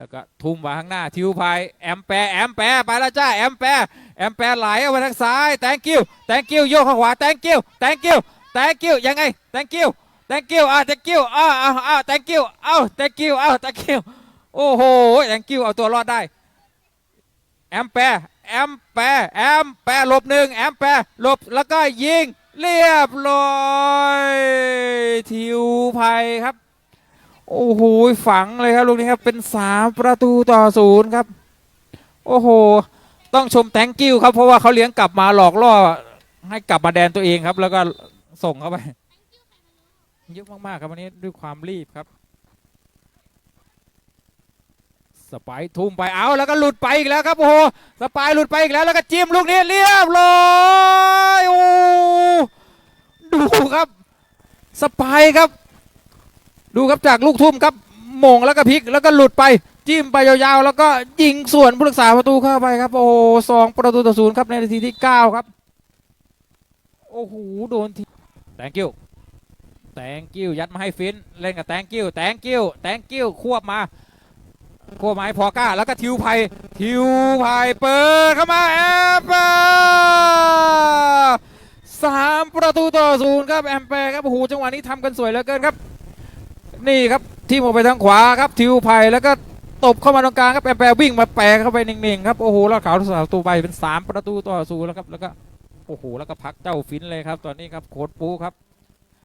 แล้วก็ทุ่มมาข้างหน้าทิวไพแอมแปรแอมแปรไปแล้วจ้าแอมแปรแอมแปรไหลเอาไปทางซ้าย thank you thank you โยกข้างขวา thank you thank you thank you ยังไง thank you thank you อ่า thank you อ้าวอ้าวอ้าว thank you อ้าว thank you อ้าว thank you โอ้โห thank you เอาตัวรอดได้แอมแปรแอมแปรแอมแปรหลบหนึ่งแอมแปรหลบแล้วก็ยิงเรียบร้อยทิวไพครับ โอ้โหฝังเลยครับลูกนี้ครับเป็นสามประตูต่อศูนย์ครับ โอ้โห ต้องชมแตงกิ้วครับเพราะว่าเขาเลี้ยงกลับมาหลอกล่อให้กลับมาแดนตัวเองครับ แล้วก็ส่งเข้าไปเยอะมากๆครับวันนี้ด้วยความรีบครับสไปร์ทุ่มไปเอาแล้วก็หลุดไปอีกแล้วครับโอ้โหสไปร์หลุดไปอีกแล้วแล้วก็จิ้มลูกนี้เรียบร้อยโอ้ดูครับสไปร์ครับ ดูครับจากลูกทุ่มครับมงแล้วก็พลิกแล้วก็หลุดไปจิ้มไปยาวๆ แล้วก็ยิงส่วนผู้รักษาประตูเข้าไปครับ โอ้สองประตูต่อศูนย์ครับในนาทีที่ 9 ครับ โอ้โหโดนที thank you thank you ยัดมาให้ฟินเล่นกับ thank you thank you thank you ควบมาควบมาให้พอก้า แล้วก็ทิวไพทิวไพเปิดเข้ามาแอมเปอร์สามประตูต่อศูนย์ครับแอมเปอร์ครับโอ้โหจังหวะนี้ทำกันสวยเหลือเกินครับ นี่ครับทีมออกไปทางขวาครับทิวไพแล้วก็ตบเข้ามาตรงกลางครับแปรแปรวิ่งมาแปรเข้าไปหนึ่งๆครับโอ้โหลอดขาวสาวตูไปเป็น 3 ประตูต่อศูนย์แล้วครับแล้วก็โอ้โหแล้วก็พักเจ้าฟินเลยครับตอนนี้ครับโคตรปูครับ